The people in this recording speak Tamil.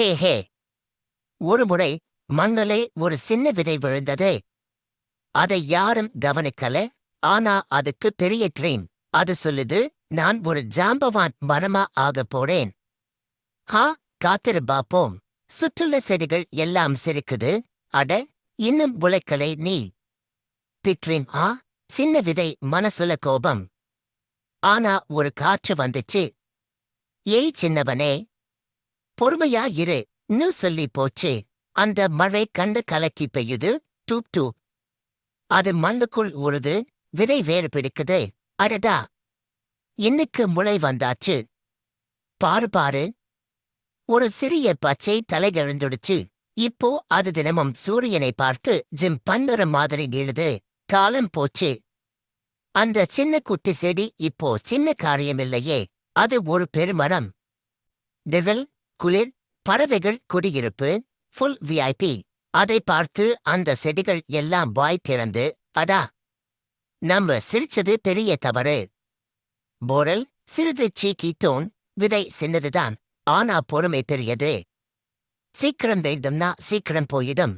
ஹே ஹே. ஒருமுறை மண்ணிலே ஒரு சின்ன விதை விழுந்தது. அதை யாரும் கவனிக்கல. ஆனா அதுக்கு பெரிய ட்ரீம் அது சொல்லுது நான் ஒரு ஜாம்பவான் மரமா ஆகப் போறேன். ஹா காத்திரு பாப்போம். சுற்றுள்ள செடிகள் எல்லாம் சிரிக்குது. அட இன்னும் உழைக்கலை நீ. பிக்ரின் ஆ. சின்ன விதை மனசுல கோபம். ஆனா ஒரு காற்று வந்துச்சு. ஏய் சின்னவனே பொறுமையா இரு. இன்னும் சொல்லி போச்சே. அந்த மழை கண்டு கலக்கி பெய்யுது. டூப் டூ அது மண்ணுக்குள் உருது விதை வேறு பிடிக்குது. அடடா இன்னைக்கு முளை வந்தாச்சு. பாரு பாரு. ஒரு சிறிய பச்சை தலைகெழுந்துடுச்சு இப்போ அது தினமும் சூரியனை பார்த்து ஜிம் பண்ணுற மாதிரி நீளுது. காலம் போச்சு. அந்த சின்ன குட்டி செடி இப்போ சின்ன காரியமில்லையே அது ஒரு பெருமரம். திவில் குளிர் பறவைகள் குடியிருப்பு ஃபுல் விஐபி அதை பார்த்து அந்த செடிகள் எல்லாம் வாய் திறந்து அடா நம்ம சிரிச்சது பெரிய தவறு. போரல் சிறிது சீக்கி தோன் விதை சின்னதுதான் ஆனா பொறுமை பெரியது. சீக்கிரம் வேண்டும்னா சீக்கிரம் போயிடும்.